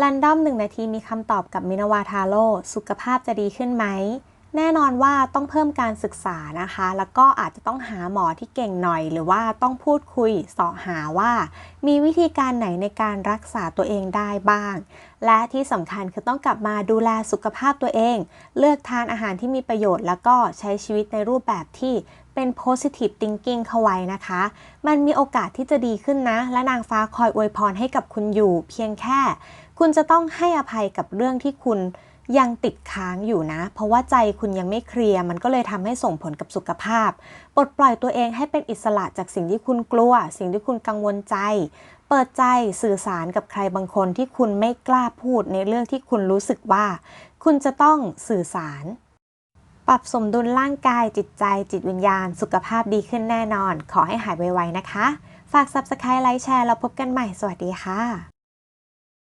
รันดอมหนึ่งนาทีมีคำตอบกับมินาวาทาโร่สุขภาพจะดีขึ้นไหม แน่นอนว่าต้องเพิ่มการศึกษานะคะ แล้วก็อาจจะต้องหาหมอที่เก่งหน่อย หรือว่าต้องพูดคุยสาะหาว่า มีวิธีการไหนในการรักษาตัวเองได้บ้าง และที่สำคัญคือต้องกลับมาดูแลสุขภาพตัวเอง เลือกทานอาหารที่มีประโยชน์ แล้วก็ใช้ชีวิตในรูปแบบที่เป็น positive thinking เข้าไว้นะคะ มันมีโอกาสที่จะดีขึ้นนะ และนางฟ้าคอยอวยพรให้กับคุณอยู่ เพียงแค่ คุณจะต้องให้อภัยกับเรื่องที่คุณ ยังติดค้างอยู่นะ เพราะว่าใจคุณยังไม่เคลียร์มันก็เลยทำให้ส่งผลกับสุขภาพ ปลดปล่อยตัวเองให้เป็นอิสระจากสิ่งที่คุณกลัว สิ่งที่คุณกังวลใจ เปิดใจสื่อสารกับใครบางคนที่คุณไม่กล้าพูดในเรื่องที่คุณรู้สึกว่า คุณจะต้องสื่อสาร ปรับสมดุลร่างกายจิตใจ จิตวิญญาณ สุขภาพดีขึ้นแน่นอน ขอให้หายไวๆนะคะ ฝาก Subscribe ไลค์แชร์แล้วพบกันใหม่สวัสดีค่ะ